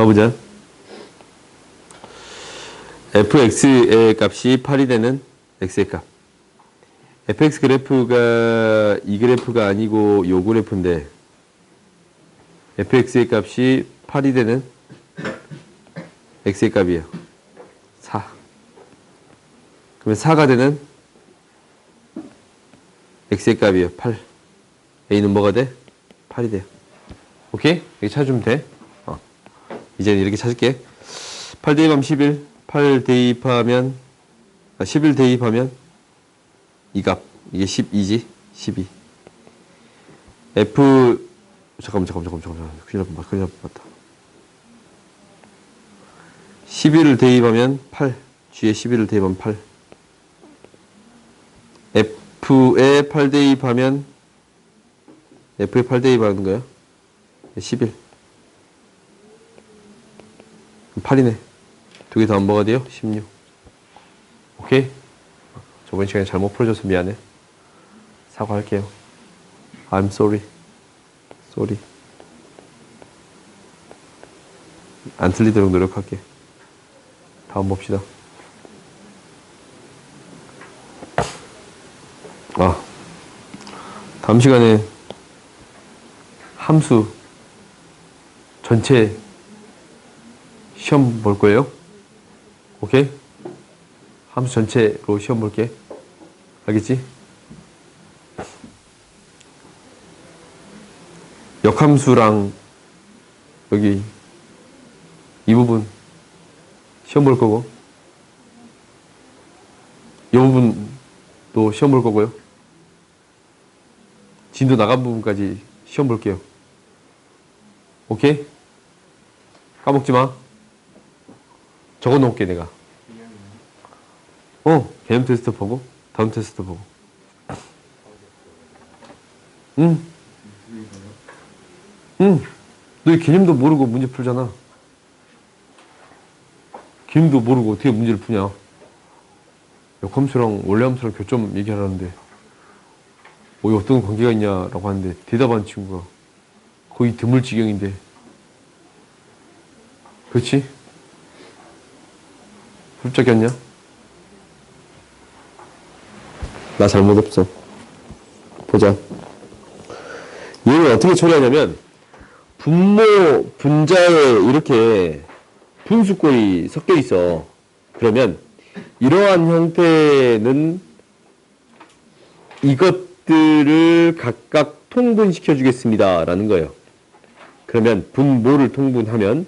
봐보자. fx의 값이 8이 되는 x의 값. fx 그래프가 이 그래프가 아니고 요 그래프인데 fx의 값이 8이 되는 x의 값이에요. 4. 그러면 4가 되는 x의 값이에요. 8. a는 뭐가 돼? 8이 돼요. 오케이? 이렇게 찾으면 돼. 어. 이제는 이렇게 찾을게. 8 대입하면 11. 8 대입하면, 아, 11 대입하면 이 값. 이게 12지? 12. F, 잠깐만, 잠깐만, 잠깐만, 잠깐만. 큰일 날 뻔, 큰일 날 뻔했다. 11을 대입하면 8. G에 11을 대입하면 8. F에 8 대입하면 F에 8 대입하는 거야? 11. 8이네. 두 개 더안 뭐가 돼요? 16. 오케이? 저번 시간에 잘못 풀어줘서 미안해. 사과할게요. I'm sorry. sorry. 안 틀리도록 노력할게. 다음 봅시다. 아, 다음 시간에 함수 전체 시험 볼 거예요. 오케이? 함수 전체로 시험 볼게. 알겠지? 역함수랑 여기 이 부분 시험 볼 거고 이 부분도 시험 볼 거고요. 진도 나간 부분까지 시험 볼게요. 오케이? 까먹지 마. 적어 놓을게, 내가. 어, 개념 테스트 보고, 다음 테스트 보고. 응. 응. 너 개념도 모르고 문제 풀잖아. 개념도 모르고 어떻게 문제를 푸냐. 역함수랑 원래 함수랑 교점 얘기하라는데, 뭐, 어떤 관계가 있냐라고 하는데, 대답한 친구가 거의 드물 지경인데, 그렇지? 훌쩍였냐? 나 잘못 없어. 보자. 얘는 어떻게 처리하냐면, 분모, 분자에 이렇게 분수꼴이 섞여 있어. 그러면, 이러한 형태는 이것들을 각각 통분시켜 주겠습니다. 라는 거예요. 그러면 분모를 통분하면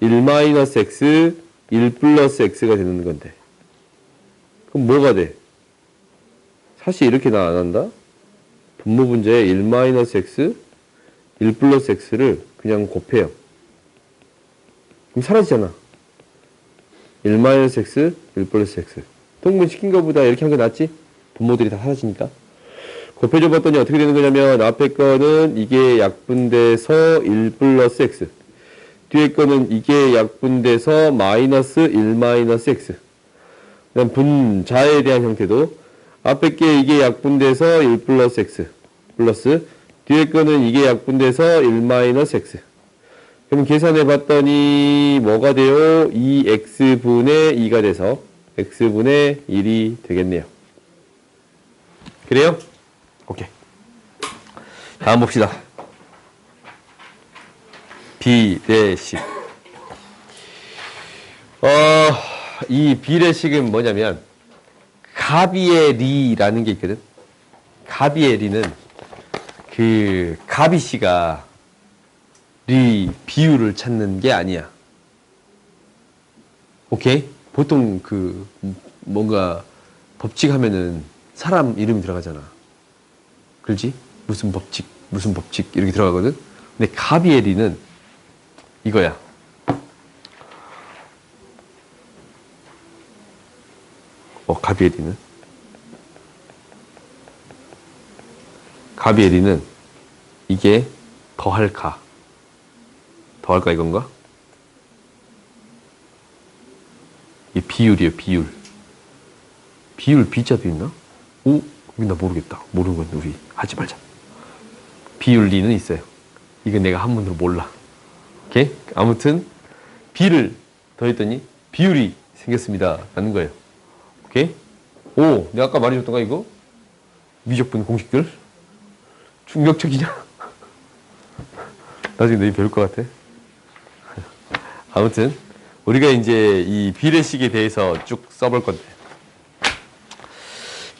1-x, 1 플러스 x가 되는 건데. 그럼 뭐가 돼? 사실 이렇게 나 안 한다? 분모 분자에 1-x, 1 플러스 x를 그냥 곱해요. 그럼 사라지잖아. 1-x, 1 플러스 x. 통분시킨 것보다 이렇게 한 게 낫지? 분모들이 다 사라지니까. 곱해줘 봤더니 어떻게 되는 거냐면 앞에 거는 이게 약분돼서 1 플러스 x. 뒤에 거는 이게 약분돼서 마이너스 1 마이너스 x. 그다음 분자에 대한 형태도 앞에 게 이게 약분돼서 1 플러스 x 플러스 뒤에 거는 이게 약분돼서 1 마이너스 x. 그럼 계산해 봤더니 뭐가 돼요? 2x분의 2가 돼서 x분의 1이 되겠네요. 그래요? 오케이. 다음 봅시다. 비례식. 어, 이 비례식은 뭐냐면, 가비의 리라는 게 있거든. 가비의 리는 그 가비 씨가 리 비율을 찾는 게 아니야. 오케이? 보통 그 뭔가 법칙 하면은 사람 이름이 들어가잖아. 그렇지? 무슨 법칙, 무슨 법칙 이렇게 들어가거든. 근데 가비에리는 이거야. 어, 가비에리는 가비에리는 이게 더할까? 더할까 이건가? 이 비율이에요, 비율. 비율 B자도 있나? 오, 나 모르겠다. 모르는 건 우리 하지 말자. 비율 리는 있어요. 이건 내가 한문으로 몰라. 오케이? 아무튼 B를 더했더니 비율이 생겼습니다. 라는 거예요. 오케이? 오, 내가 아까 말해줬던 거 이거? 미적분 공식들? 충격적이냐? 나중에 너희 배울 것 같아. 아무튼, 우리가 이제 이 비례식에 대해서 쭉 써볼 건데.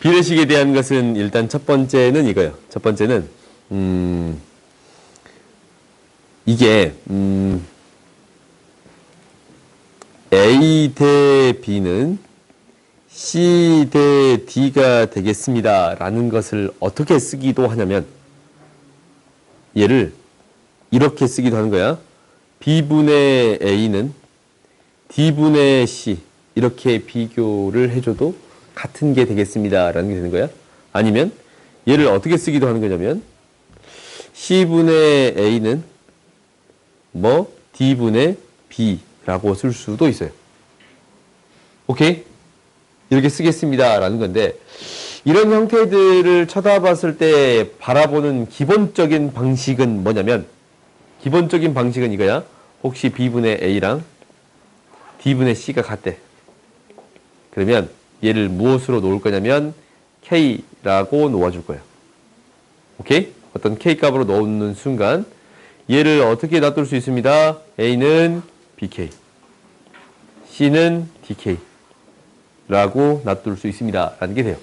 비례식에 대한 것은 일단 첫 번째는 이거예요. 첫 번째는, 음, 이게, 음, A 대 B는 C 대 D가 되겠습니다. 라는 것을 어떻게 쓰기도 하냐면, 얘를 이렇게 쓰기도 하는 거야. B분의 A는 D분의 C. 이렇게 비교를 해줘도 같은 게 되겠습니다. 라는 게 되는 거야. 아니면 얘를 어떻게 쓰기도 하는 거냐면, C분의 A는 뭐 D분의 B라고 쓸 수도 있어요. 오케이? 이렇게 쓰겠습니다. 라는 건데, 이런 형태들을 쳐다봤을 때 바라보는 기본적인 방식은 뭐냐면, 기본적인 방식은 이거야. 혹시 B분의 A랑 D분의 C가 같대. 그러면 얘를 무엇으로 놓을 거냐면, K라고 놓아줄 거예요. 오케이? 어떤 K 값으로 넣는 순간, 얘를 어떻게 놔둘 수 있습니다. A는 BK, C는 DK 라고 놔둘 수 있습니다. 라는 게 돼요.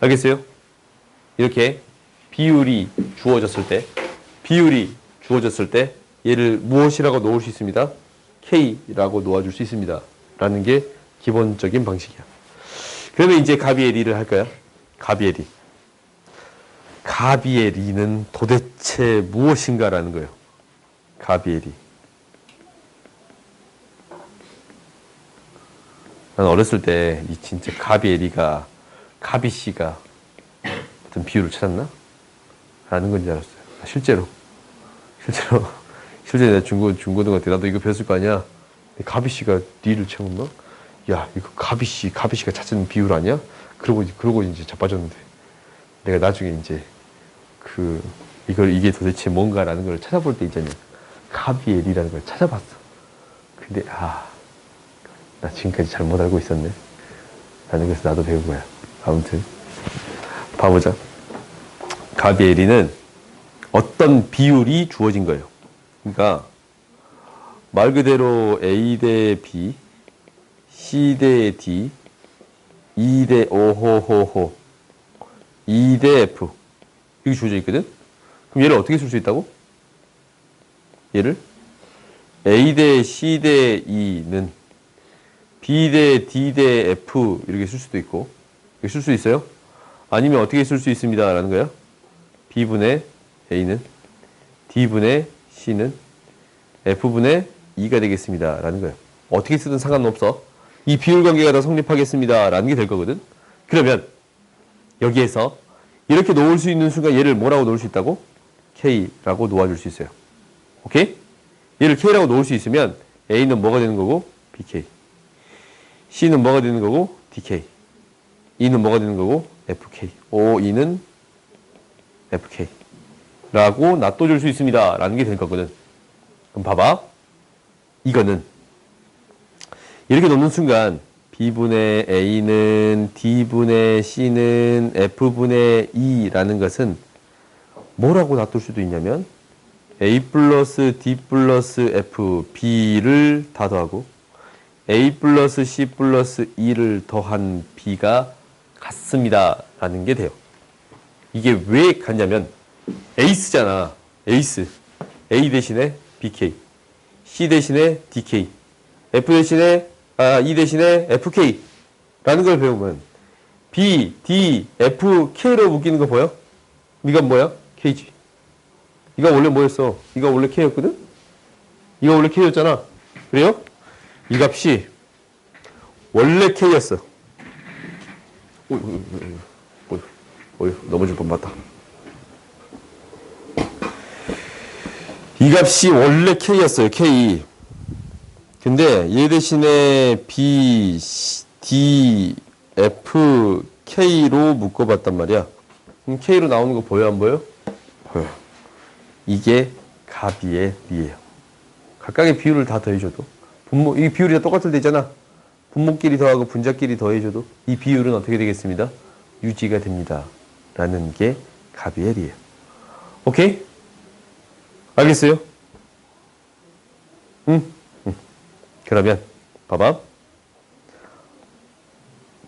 알겠어요? 이렇게 비율이 주어졌을 때, 비율이 주어졌을 때 얘를 무엇이라고 놓을 수 있습니다. K라고 놓아줄 수 있습니다. 라는 게 기본적인 방식이야. 그러면 이제 가비의 리를 할까요? 가비의 리. 가비의 리는 도대체 무엇인가라는 거예요. 가비의 리. 난 어렸을 때 이 진짜 가비의 리가 가비 씨가 어떤 비율을 찾았나? 라는 건 줄 알았어요. 아, 실제로. 실제로. 실제로 내가 중고, 중고등학교 때 나도 이거 배웠을 거 아니야? 가비 씨가 리를 채웠나? 야, 이거 가비 씨, 가비 씨가 찾은 비율 아니야? 그러고, 그러고 이제 자빠졌는데. 내가 나중에 이제 그, 이걸, 이게 도대체 뭔가라는 걸 찾아볼 때 있잖아요. 가비의 리라는 걸 찾아봤어. 근데, 아, 나 지금까지 잘못 알고 있었네. 라는 것을 나도 배운 거야. 아무튼, 봐보자. 가비의 리는 어떤 비율이 주어진 거예요. 그러니까, 말 그대로 A 대 B, C 대 D, E 대 오호호호, E 대 F. 이게 주어져 있거든? 그럼 얘를 어떻게 쓸 수 있다고? 얘를 A 대 C 대 E는 B 대 D 대 F 이렇게 쓸 수도 있고 이렇게 쓸 수 있어요? 아니면 어떻게 쓸 수 있습니다. 라는 거야? B분의 A는 D분의 C는 F분의 E가 되겠습니다. 라는 거예요. 어떻게 쓰든 상관없어. 이 비율 관계가 다 성립하겠습니다. 라는 게 될 거거든. 그러면 여기에서 이렇게 놓을 수 있는 순간 얘를 뭐라고 놓을 수 있다고? K라고 놓아줄 수 있어요. 오케이? 얘를 K라고 놓을 수 있으면 A는 뭐가 되는 거고? BK. C는 뭐가 되는 거고? DK. E는 뭐가 되는 거고? FK. O, E는 FK. 라고 놔둬줄 수 있습니다. 라는 게 될 거거든. 그럼 봐봐. 이거는 이렇게 놓는 순간 B분의 A는 D분의 C는 F분의 E라는 것은 뭐라고 놔둘 수도 있냐면 A 플러스 D 플러스 F, B를 다 더하고 A 플러스 C 플러스 E를 더한 B가 같습니다. 라는 게 돼요. 이게 왜 같냐면 에이스잖아. 에이스. A 대신에 BK. C 대신에 DK. F 대신에 아, E 대신에 FK. 라는 걸 배우면 B, D, F, K로 묶이는 거 보여? 이건 뭐야? K지. 이거 원래 뭐였어? 이거 원래 K였거든? 이거 원래 K였잖아. 그래요? 이 값이 원래 K였어. 오이, 오이, 넘어질 뻔 봤다. 이 값이 원래 K였어요. K. 근데 얘 대신에 B, D, F, K로 묶어봤단 말이야. 그럼 K로 나오는 거 보여 안? 보여. 이게 가비의 리예요. 각각의 비율을 다 더해줘도 분모, 이 비율이 다 똑같을 때 있잖아. 분모끼리 더하고 분자끼리 더해줘도 이 비율은 어떻게 되겠습니다? 유지가 됩니다. 라는 게 가비엘이에요. 오케이? 알겠어요? 응? 응. 그러면, 봐봐.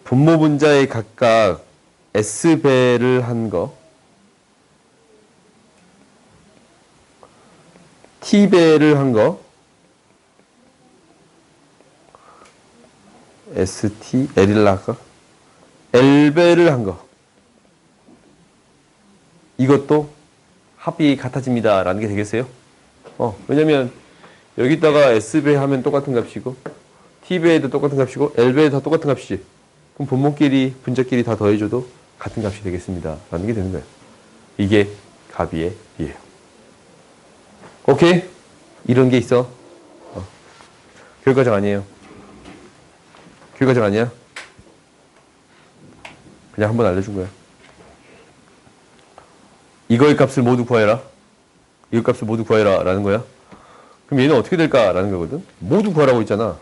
분모 분자에 각각 S배를 한 거, T배를 한 거, ST, L을 할까? L배를 한 거. 이것도 합이 같아집니다. 라는 게 되겠어요? 어, 왜냐면 여기다가 S배 하면 똑같은 값이고 T배에도 똑같은 값이고 L배에도 다 똑같은 값이지. 그럼 분모끼리, 분자끼리 다 더해줘도 같은 값이 되겠습니다. 라는 게 되는 거예요. 이게 가비의 비예요. 오케이? 이런 게 있어. 어. 교육과정 아니에요. 교육과정 아니야? 그냥 한번 알려준 거야. 이거의 값을 모두 구하여라. 이거 값을 모두 구하여라. 라는 거야. 그럼 얘는 어떻게 될까? 라는 거거든. 모두 구하라고 있잖아.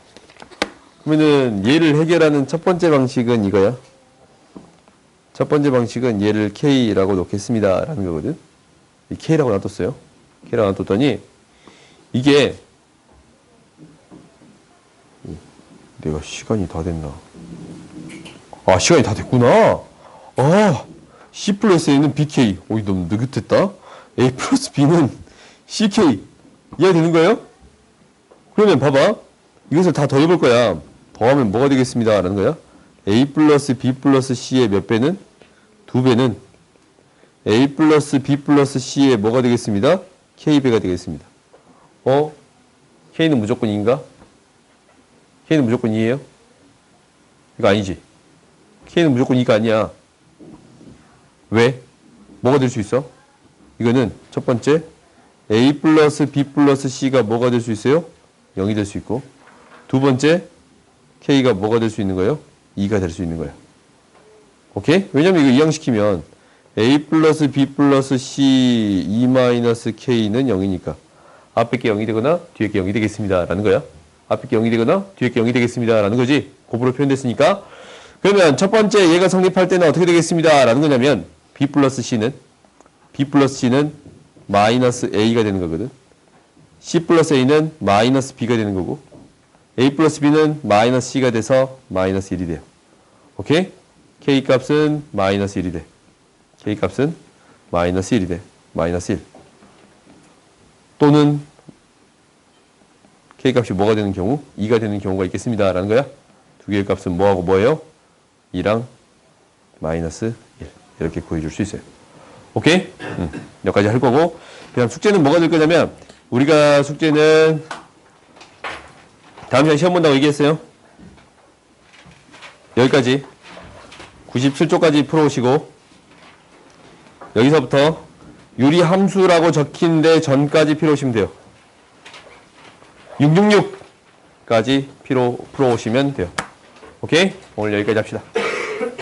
그러면은 얘를 해결하는 첫 번째 방식은 이거야. 첫 번째 방식은 얘를 K라고 놓겠습니다. 라는 거거든. 이 K라고 놔뒀어요. K라고 놔뒀더니 이게 내가 시간이 다 됐나? 아, 시간이 다 됐구나. 아, C 플러스 A는 BK. 오이, 너무 느긋했다. A 플러스 B는 CK. 이해되는 거예요? 그러면 봐봐. 이것을 다 더해볼 거야. 더하면 뭐가 되겠습니다. 라는 거야. A 플러스 B 플러스 C의 몇 배는? 두 배는 A 플러스 B 플러스 C의 뭐가 되겠습니다? K배가 되겠습니다. 어? K는 무조건 2인가? K는 무조건 2예요? 이거 아니지. K는 무조건 2가 아니야. 왜? 뭐가 될 수 있어? 이거는 첫 번째 A 플러스 B 플러스 C가 뭐가 될 수 있어요? 0이 될 수 있고 두 번째 K가 뭐가 될 수 있는 거예요? 2가 될 수 있는 거예요. 오케이? 왜냐면 이거 이항시키면 A 플러스 B 플러스 C 2 마이너스 K는 0이니까 앞에 게 0이 되거나 뒤에 게 0이 되겠습니다. 라는 거야. 앞에 게 0이 되거나 뒤에 게 0이 되겠습니다. 라는 거지. 곱으로 표현됐으니까. 그러면 첫 번째 얘가 성립할 때는 어떻게 되겠습니다. 라는 거냐면 B 플러스 C는 B 플러스 C는 마이너스 A가 되는 거거든. C 플러스 A는 마이너스 B가 되는 거고 A 플러스 B는 마이너스 C가 돼서 마이너스 1이 돼요. 오케이? K 값은 마이너스 1이 돼. K 값은 마이너스 1이 돼. 마이너스 1. 또는 K 값이 뭐가 되는 경우? 2가 되는 경우가 있겠습니다. 라는 거야. 두 개의 값은 뭐하고 뭐예요? 2랑 마이너스 1. 이렇게 구해줄 수 있어요. 오케이? 음, 여기까지 할 거고. 그 다음 숙제는 뭐가 될 거냐면, 우리가 숙제는 다음 시간 시험 본다고 얘기했어요. 여기까지. 97쪽까지 풀어오시고, 여기서부터 유리 함수라고 적힌 데 전까지 풀어오시면 돼요. 666까지 풀어, 풀어 오시면 돼요. 오케이? 오늘 여기까지 합시다.